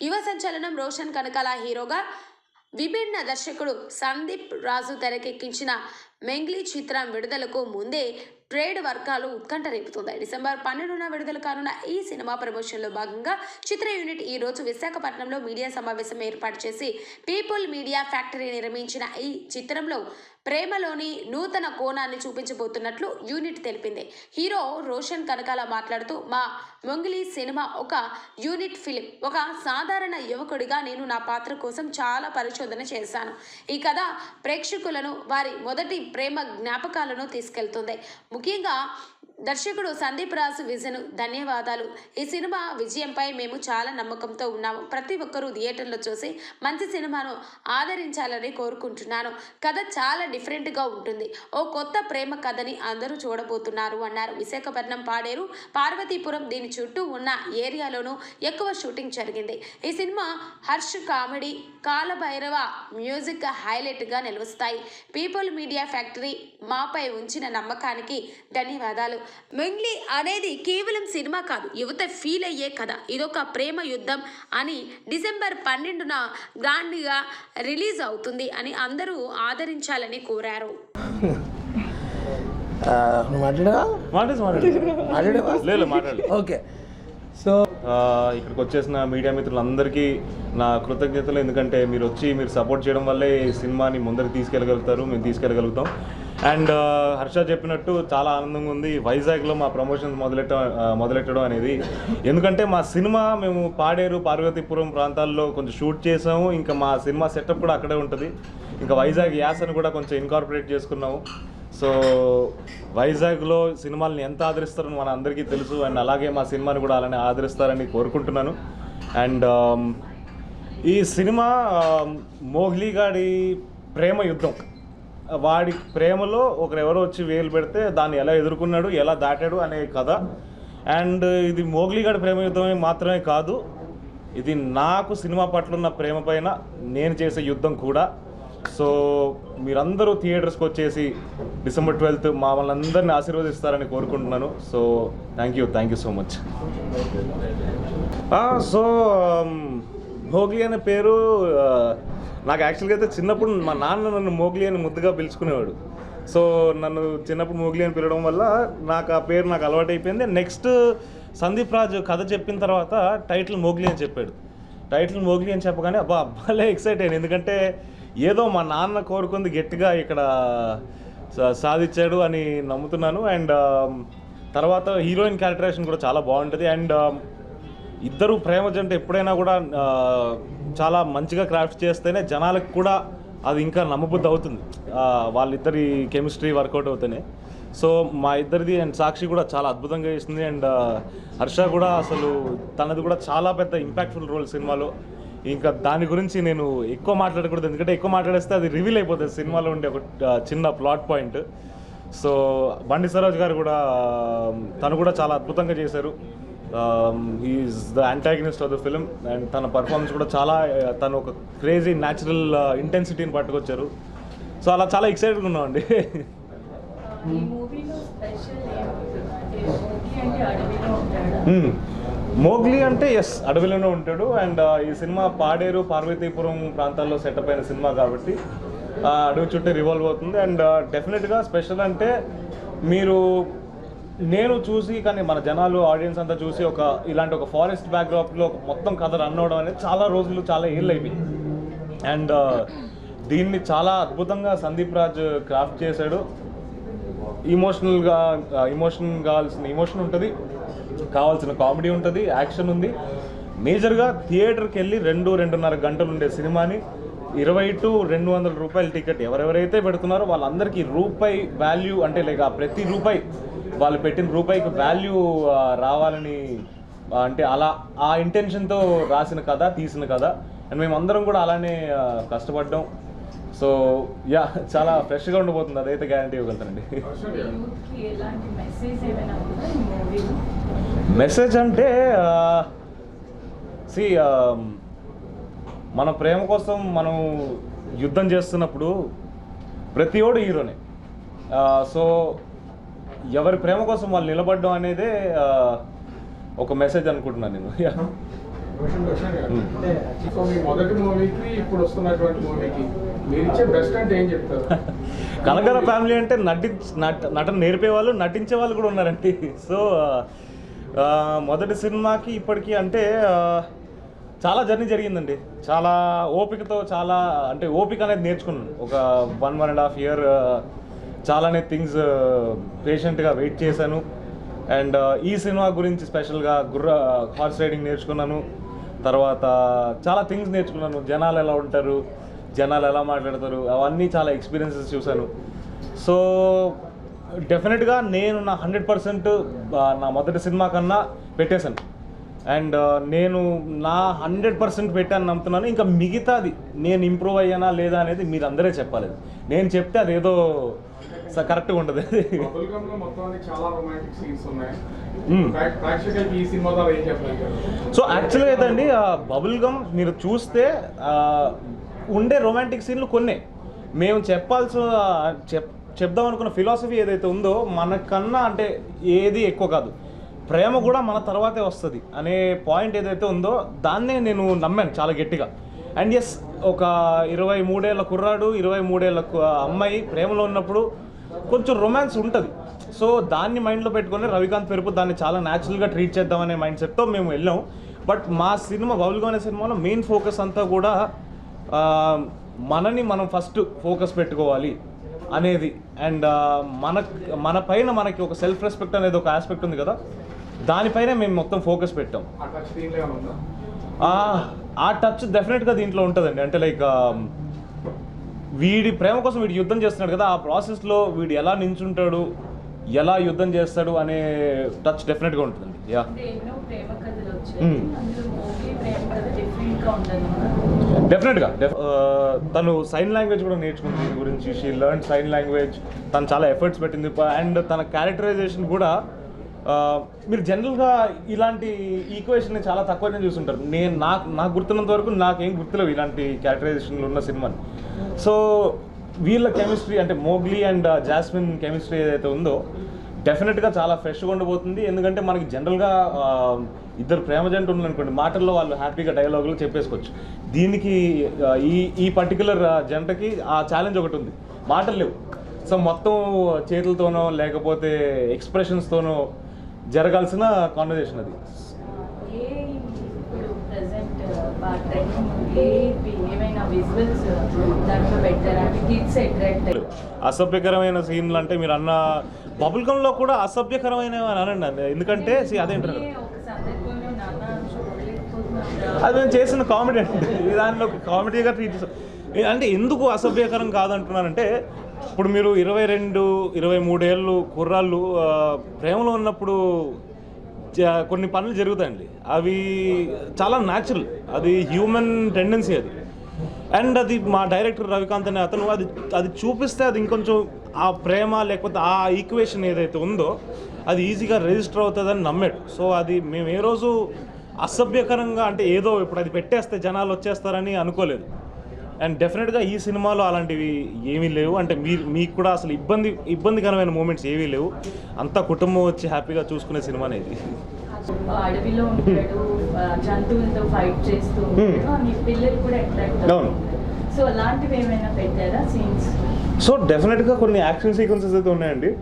యువ సంచలనం రోషన్ కనకాల హీరోగా విభిన్న దర్శకుడు సందీప్ రాజు తెరకెక్కించిన మెంగ్లీ చిత్రం విడుదలకు ముందే ట్రేడ్ వర్గాలు ఉత్కంఠ రేపుతుంది డిసెంబర్ పన్నెండున విడుదల కానున్న ఈ సినిమా ప్రమోషన్లో భాగంగా చిత్ర యూనిట్ ఈ రోజు విశాఖపట్నంలో మీడియా సమావేశం ఏర్పాటు చేసి పీపుల్ మీడియా ఫ్యాక్టరీ నిర్మించిన ఈ చిత్రంలో ప్రేమలోని నూతన కోణాన్ని చూపించబోతున్నట్లు యూనిట్ తెలిపింది. హీరో రోషన్ కనకాల మాట్లాడుతూ మా మొంగిలి సినిమా ఒక యూనిట్ ఫిలిం. ఒక సాధారణ యువకుడిగా నేను నా పాత్ర కోసం చాలా పరిశోధన చేశాను. ఈ కథ ప్రేక్షకులను వారి మొదటి ప్రేమ జ్ఞాపకాలను తీసుకెళ్తుంది. ముఖ్యంగా దర్శకుడు సందీప్ రాజు విజన్ ధన్యవాదాలు. ఈ సినిమా విజయంపై మేము చాలా నమ్మకంతో ఉన్నాము. ప్రతి ఒక్కరూ థియేటర్లో చూసి మంచి సినిమాను ఆదరించాలని కోరుకుంటున్నాను. కథ చాలా డిఫరెంట్గా ఉంటుంది. ఓ కొత్త ప్రేమ కథని అందరూ చూడబోతున్నారు అన్నారు విశాఖపట్నం పాడేరు పార్వతీపురం. దీని చుట్టూ ఉన్న ఏరియాలోనూ ఎక్కువ షూటింగ్ జరిగింది. ఈ cinema Harsh comedy Kalabhairava music హైలైట్గా నిలుస్తాయి. పీపుల్ మీడియా ఫ్యాక్టరీ మాపై ఉంచిన నమ్మకానికి ధన్యవాదాలు. మెంగ్లీ అనేది కేవలం సినిమా కాదు యువత ఫీల్ అయ్యే కథ. ఇదొక ప్రేమ యుద్ధం అని డిసెంబర్ పన్నెండున గ్రాండ్గా రిలీజ్ అవుతుంది అని అందరూ ఆదరించాలని కోరారు. ఓకే. సో ఇక్కడికి వచ్చేసిన మీడియా మిత్రులందరికీ నా కృతజ్ఞతలు. ఎందుకంటే మీరు వచ్చి మీరు సపోర్ట్ చేయడం వల్లే ఈ సినిమాని ముందరికి తీసుకెళ్ళగలుగుతారు మేము తీసుకెళ్ళగలుగుతాం. అండ్ uh, హర్ష చెప్పినట్టు చాలా ఆనందంగా ఉంది. వైజాగ్లో మా ప్రమోషన్స్ మొదలెట్ట మొదలెట్టడం అనేది. ఎందుకంటే మా సినిమా మేము పాడేరు పార్వతీపురం ప్రాంతాల్లో కొంచెం షూట్ చేసాము. ఇంకా మా సినిమా సెటప్ కూడా అక్కడే ఉంటుంది. ఇంకా వైజాగ్ యాసను కూడా కొంచెం ఇన్కార్పొరేట్ చేసుకున్నాము. సో వైజాగ్లో సినిమాల్ని ఎంత ఆదరిస్తారో మన అందరికీ తెలుసు. అండ్ అలాగే మా సినిమాని కూడా అలానే ఆదరిస్తారని కోరుకుంటున్నాను. అండ్ ఈ సినిమా మోహ్లీగాడి ప్రేమ యుద్ధం. వాడి ప్రేమలో ఒకరెవరో వచ్చి వేలు పెడితే దాన్ని ఎలా ఎదుర్కొన్నాడు ఎలా దాటాడు అనే కథ. అండ్ ఇది మోగ్లీ ప్రేమ యుద్ధమే మాత్రమే కాదు ఇది నాకు సినిమా పట్ల ఉన్న ప్రేమ పైన నేను చేసే యుద్ధం కూడా. సో మీరందరూ థియేటర్స్కి వచ్చేసి డిసెంబర్ ట్వెల్త్ మమ్మల్ని అందరిని ఆశీర్వదిస్తారని కోరుకుంటున్నాను. So thank you thank you so much. So Bhogi అనే పేరు నాకు యాక్చువల్గా అయితే చిన్నప్పుడు మా నాన్న నన్ను మోగ్లీ అని ముద్దుగా పిలుచుకునేవాడు. సో నన్ను చిన్నప్పుడు మోగ్లీ అని పిలవడం వల్ల నాకు ఆ పేరు నాకు అలవాటైపోయింది. నెక్స్ట్ సందీప్ రాజు కథ చెప్పిన తర్వాత టైటిల్ మోగ్లీ అని చెప్పాడు. టైటిల్ మోగ్లీ అని చెప్పగానే అబ్బా అబ్బాలే ఎక్సైట్ అయ్యాను ఎందుకంటే ఏదో మా నాన్న కోరుకుంది గట్టిగా ఇక్కడ సా- సాధించాడు అని నమ్ముతున్నాను. అండ్ తర్వాత హీరోయిన్ క్యారెక్టరేషన్ కూడా చాలా బాగుంటుంది. అండ్ ఇద్దరు ప్రేమ జంట ఎప్పుడైనా కూడా చాలా మంచిగా క్రాఫ్ట్ చేస్తేనే జనాలకు కూడా అది ఇంకా నమ్మబుద్ధి అవుతుంది. వాళ్ళిద్దరి కెమిస్ట్రీ వర్కౌట్ అవుతేనే. సో మా ఇద్దరిది అండ్ సాక్షి కూడా చాలా అద్భుతంగా చేసింది అండ్ హర్ష కూడా అసలు తనది కూడా చాలా పెద్ద ఇంపాక్ట్ఫుల్ రోల్ సినిమాలో. ఇంకా దాని గురించి నేను ఎక్కువ మాట్లాడకూడదు. ఎందుకంటే ఎక్కువ మాట్లాడేస్తే అది రివీల్ అయిపోతుంది సినిమాలో ఉండే ఒక చిన్న ప్లాట్ పాయింట్. సో బండి సరోజ్ గారు కూడా తను కూడా చాలా అద్భుతంగా చేశారు. Is the antagonist of the film and తన పర్ఫార్మెన్స్ కూడా చాలా ఆ, తను ఒక క్రేజీ న్యాచురల్ ఇంటెన్సిటీని పట్టుకొచ్చారు. సో అలా చాలా ఎక్సైటెడ్గా ఉన్నామండి. మోగ్లీ అంటే ఎస్ అడవిలోనే ఉంటాడు అండ్ ఈ సినిమా పాడేరు పార్వతీపురం ప్రాంతాల్లో సెటప్ అయిన సినిమా కాబట్టి అడవి చుట్టూ రివాల్వ్ అవుతుంది అండ్ డెఫినెట్గా స్పెషల్ అంటే మీరు నేను చూసి కానీ మన జనాలు ఆడియన్స్ అంతా చూసి ఒక ఇలాంటి ఒక ఫారెస్ట్ బ్యాక్డ్రాప్లో మొత్తం కథ రన్ అవడం అనేది చాలా రోజులు చాలా ఏళ్ళు అయిపోయింది. అండ్ uh, దీన్ని చాలా అద్భుతంగా సందీప్ రాజ్ క్రాఫ్ట్ చేశాడు. ఇమోషనల్గా ఇమోషన్ uh, కావాల్సిన ఇమోషన్ ఉంటుంది. కావాల్సిన కామెడీ ఉంటుంది యాక్షన్ ఉంది. మేజర్గా థియేటర్కి వెళ్ళి రెండు రెండున్నర గంటలు ఉండే సినిమాని ఇరవై టు రెండు వందల రూపాయల టికెట్ ఎవరెవరైతే పెడుతున్నారో వాళ్ళందరికీ రూపాయి వాల్యూ అంటే లేక ప్రతి రూపాయి వాళ్ళు పెట్టిన రూపాయికి వాల్యూ రావాలని అంటే అలా ఆ ఇంటెన్షన్తో రాసిన కథ తీసిన కథ. అండ్ మేమందరం కూడా అలానే కష్టపడ్డాం. సో యా చాలా ఫ్రెష్గా ఉండబోతుంది అదైతే గ్యారంటీ ఇవ్వగలుగుతానండి. మెసేజ్ అంటే సి మన ప్రేమ కోసం మనం యుద్ధం చేస్తున్నప్పుడు ప్రతి ఓడు హీరోనే. సో ఎవరి ప్రేమ కోసం వాళ్ళు నిలబడడం అనేదే ఒక మెసేజ్ అనుకుంటున్నాను నేను. Hmm. మొదటి మూవీకి ఇప్పుడు వస్తున్నటువంటి మూవీకి కనకర ఫ్యామిలీ అంటే నటి నట నటన నేర్పే వాళ్ళు నటించే వాళ్ళు కూడా ఉన్నారండి. సో మొదటి సినిమాకి ఇప్పటికీ అంటే చాలా జర్నీ జరిగిందండి. చాలా ఓపికతో చాలా అంటే ఓపిక అనేది నేర్చుకున్నాను. ఒక one one and half year చాలానే థింగ్స్ పేషెంట్గా వెయిట్ చేశాను. అండ్ ఈ సినిమా గురించి స్పెషల్గా గుర్ర హార్స్ రైడింగ్ నేర్చుకున్నాను. తర్వాత చాలా థింగ్స్ నేర్చుకున్నాను. జనాలు ఎలా ఉంటారు జనాలు ఎలా మాట్లాడతారు అవన్నీ చాలా ఎక్స్పీరియన్సెస్ చూశాను. సో డెఫినెట్గా నేను నా హండ్రెడ్ పర్సెంట్ నా మొదటి సినిమా కన్నా పెట్టేశాను. అండ్ నేను నా హండ్రెడ్ పర్సెంట్ పెట్టాను నమ్ముతున్నాను. ఇంకా మిగతాది నేను ఇంప్రూవ్ అయ్యానా లేదా అనేది మీరు అందరే చెప్పాలి. నేను చెప్తే అదేదో కరెక్ట్గా చెప్పాలి సో యాక్చువల్గా అయితే అండి బబుల్ గమ్ మీరు చూస్తే ఉండే రొమాంటిక్ సీన్లు కొన్నే. మేము చెప్పాల్సిన చెప్ చెప్దాం అనుకున్న ఫిలాసఫీ ఏదైతే ఉందో మనకన్నా అంటే ఏది ఎక్కువ కాదు. ప్రేమ కూడా మన తర్వాతే వస్తుంది అనే పాయింట్ ఏదైతే ఉందో దాన్నే నేను నమ్మాను చాలా గట్టిగా. అండ్ ఎస్ ఒక ఇరవై మూడేళ్ళ కుర్రాడు ఇరవై మూడేళ్ళ కు- అమ్మాయి ప్రేమలో ఉన్నప్పుడు కొంచెం రొమాన్స్ ఉంటుంది. సో దాన్ని మైండ్లో పెట్టుకొని రవికాంత్ పెరుపు దాన్ని చాలా న్యాచురల్గా ట్రీట్ చేద్దామనే మైండ్ సెట్తో మేము వెళ్ళాం. బట్ మా సినిమా బబుల్గా అనే సినిమాలో మెయిన్ ఫోకస్ అంతా కూడా మనని మనం ఫస్ట్ ఫోకస్ పెట్టుకోవాలి అనేది. అండ్ మన మన పైన మనకి ఒక సెల్ఫ్ రెస్పెక్ట్ అనేది ఒక ఆస్పెక్ట్ ఉంది కదా. దానిపైనే మేము మొత్తం ఫోకస్ పెట్టాం. ఆ టచ్ డెఫినెట్గా దీంట్లో ఉంటుందండి. అంటే లైక్ వీడి ప్రేమ కోసం వీడు యుద్ధం చేస్తున్నాడు కదా ఆ ప్రాసెస్లో వీడు ఎలా నించుంటాడు ఎలా యుద్ధం చేస్తాడు అనే టచ్ డెఫినెట్గా ఉంటుందండి. Yeah Hmm. డెఫినెట్గా తను సైన్ లాంగ్వేజ్ కూడా నేర్చుకుంది దీని గురించి. షీ లెర్న్ సైన్ లాంగ్వేజ్ తను చాలా ఎఫర్ట్స్ పెట్టింది. అండ్ తన క్యారెక్టరైజేషన్ కూడా మీరు జనరల్గా ఇలాంటి ఈక్వేషన్ చాలా తక్కువనే చూస్తుంటారు. నేను నాకు నాకు గుర్తున్నంత వరకు నాకేం గుర్తులేవు ఇలాంటి క్యారెక్టరైజేషన్లు ఉన్న సినిమాని. సో వీళ్ళ కెమిస్ట్రీ అంటే మోగ్లీ అండ్ జాస్మిన్ కెమిస్ట్రీ ఏదైతే ఉందో డెఫినెట్గా చాలా ఫ్రెష్గా ఉండబోతుంది. ఎందుకంటే మనకి జనరల్గా ఇద్దరు ప్రేమ జంట ఉందనుకోండి మాటల్లో వాళ్ళు హ్యాపీగా డైలాగులు చెప్పేసుకోవచ్చు. దీనికి ఈ ఈ పర్టికులర్ జంటకి ఆ ఛాలెంజ్ ఒకటి ఉంది. మాటలు లేవు. సో మొత్తం చేతులతోనో లేకపోతే ఎక్స్ప్రెషన్స్తోనో జరగాల్సిన కాన్వర్జేషన్ అది. అంటే అసభ్యకరమైన సీన్లు అంటే మీరు అన్న బబుల్ గమ్లో కూడా అసభ్యకరమైన అనండి ఎందుకంటే అదేంటారు అది నేను చేసిన కామెడీ అండి. దానిలో కామెడీగా ట్రీట్ చేస్తాం. అంటే ఎందుకు అసభ్యకరం కాదంటున్నానంటే ఇప్పుడు మీరు ఇరవై రెండు ఇరవై మూడేళ్ళు కుర్రాళ్ళు ప్రేమలో ఉన్నప్పుడు కొన్ని పనులు జరుగుతాయండి. అవి చాలా న్యాచురల్ అది హ్యూమన్ టెండెన్సీ అది. అండ్ అది మా డైరెక్టర్ రవికాంత్ అనే అతను అది అది చూపిస్తే అది ఇంకొంచెం ఆ ప్రేమ లేకపోతే ఆ ఈక్వేషన్ ఏదైతే ఉందో అది ఈజీగా రిజిస్టర్ అవుతుందని నమ్మాడు. సో అది మేము ఏ రోజు అసభ్యకరంగా అంటే ఏదో ఇప్పుడు అది పెట్టేస్తే జనాలు వచ్చేస్తారని అనుకోలేదు. అండ్ డెఫినెట్గా ఈ సినిమాలో అలాంటివి ఏమీ లేవు. అంటే మీరు మీకు కూడా అసలు ఇబ్బంది ఇబ్బందికరమైన మూమెంట్స్ ఏమీ లేవు. అంతా కుటుంబం వచ్చి హ్యాపీగా చూసుకునే సినిమానే ఇది. అడవిలో ఉంటాడు. ఆ, జంతువులతో ఫైట్ చేస్తూ ఉంటాడు. మీ పిల్లలు కూడా అట్రాక్ట్ అవును. సో అలాంటివి ఏమైనా పెట్టారా సీన్స్ సో డెఫినెట్గా కొన్ని యాక్షన్ సీక్వెన్సెస్ అయితే ఉన్నాయండి.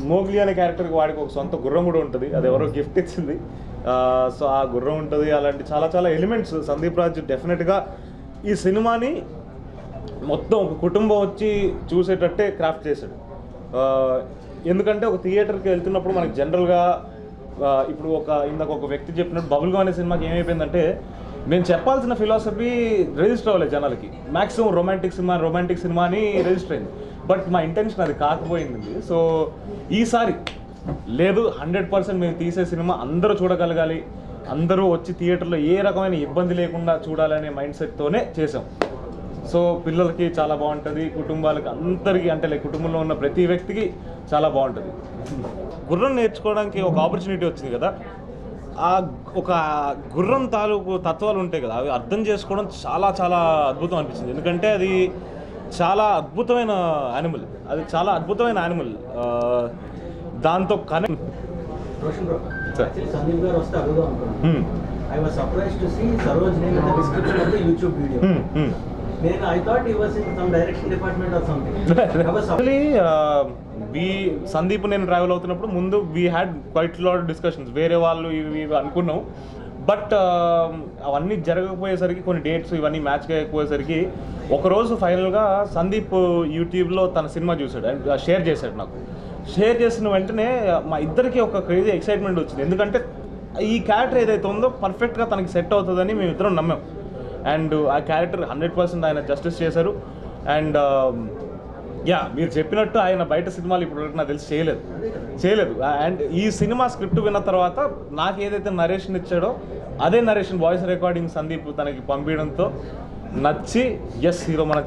మోగ్లీ అనే క్యారెక్టర్కి వాడికి ఒక సొంత గుర్రం కూడా ఉంటుంది. అది ఎవరో గిఫ్ట్ ఇచ్చింది. సో ఆ గుర్రం ఉంటుంది. అలాంటి చాలా చాలా ఎలిమెంట్స్ సందీప్ రాజ్ డెఫినెట్గా ఈ సినిమాని మొత్తం ఒక కుటుంబం వచ్చి చూసేటట్టే క్రాఫ్ట్ చేశాడు. ఎందుకంటే ఒక థియేటర్కి వెళ్తున్నప్పుడు మనకి జనరల్గా ఇప్పుడు ఒక ఇందాక ఒక వ్యక్తి చెప్పినట్టు బబుల్గా అనే సినిమాకి ఏమైపోయిందంటే మేము చెప్పాల్సిన ఫిలాసఫీ రిజిస్టర్ అవ్వలేదు జనాలకి. Maximum romantic cinema romantic cinema అని రిజిస్టర్ అయింది. బట్ మా ఇంటెన్షన్ అది కాకపోయింది సో ఈసారి లేదు హండ్రెడ్ పర్సెంట్ మేము తీసే సినిమా అందరూ చూడగలగాలి. అందరూ వచ్చి థియేటర్లో ఏ రకమైన ఇబ్బంది లేకుండా చూడాలనే మైండ్ సెట్తోనే చేసాం సో పిల్లలకి చాలా బాగుంటుంది కుటుంబాలకి అందరికీ అంటే లైక్ కుటుంబంలో ఉన్న ప్రతి వ్యక్తికి చాలా బాగుంటుంది. గుర్రం నేర్చుకోవడానికి ఒక ఆపర్చునిటీ వచ్చింది కదా? ఆ ఒక గుర్రం తాలూకు తత్వాలు ఉంటాయి కదా అవి అర్థం చేసుకోవడం చాలా చాలా అద్భుతం అనిపించింది ఎందుకంటే అది చాలా అద్భుతమైన యానిమల్ అది చాలా అద్భుతమైన యానిమల్ దాంతో కనెక్ట్ సందీప్ గారు వస్తే అడుగుదాం. యాక్చువల్లీ వి సందీప్ నేను ట్రావెల్ అవుతున్నప్పుడు ముందు we had quite lot discussions వేరే వాళ్ళు ఇవి ఇవి అనుకున్నాం. బట్ అవన్నీ జరగకపోయేసరికి కొన్ని డేట్స్ ఇవన్నీ మ్యాచ్ కాకపోయేసరికి ఒకరోజు ఫైనల్గా సందీప్ యూట్యూబ్లో తన సినిమా చూశాడు. అండ్ షేర్ చేశాడు నాకు. షేర్ చేసిన వెంటనే మా ఇద్దరికి ఒక క్రేజీ ఎక్సైట్మెంట్ వచ్చింది. ఎందుకంటే ఈ క్యారెక్టర్ ఏదైతే ఉందో పర్ఫెక్ట్గా తనకి సెట్ అవుతుందని మేము ఇద్దరం నమ్మాం. అండ్ ఆ క్యారెక్టర్ హండ్రెడ్ పర్సెంట్ ఆయన జస్టిస్ చేశారు. అండ్ um, యా మీరు చెప్పినట్టు ఆయన బయట సినిమాలు ఇప్పుడు నాకు తెలిసి చేయలేదు. చేయలేదు. అండ్ ఈ సినిమా స్క్రిప్ట్ విన్న తర్వాత నాకు ఏదైతే నరేషన్ ఇచ్చాడో అదే నరేషన్ వాయిస్ రికార్డింగ్ సందీప్ తనకి పంపించడంతో నచ్చి ఎస్ హీరో మన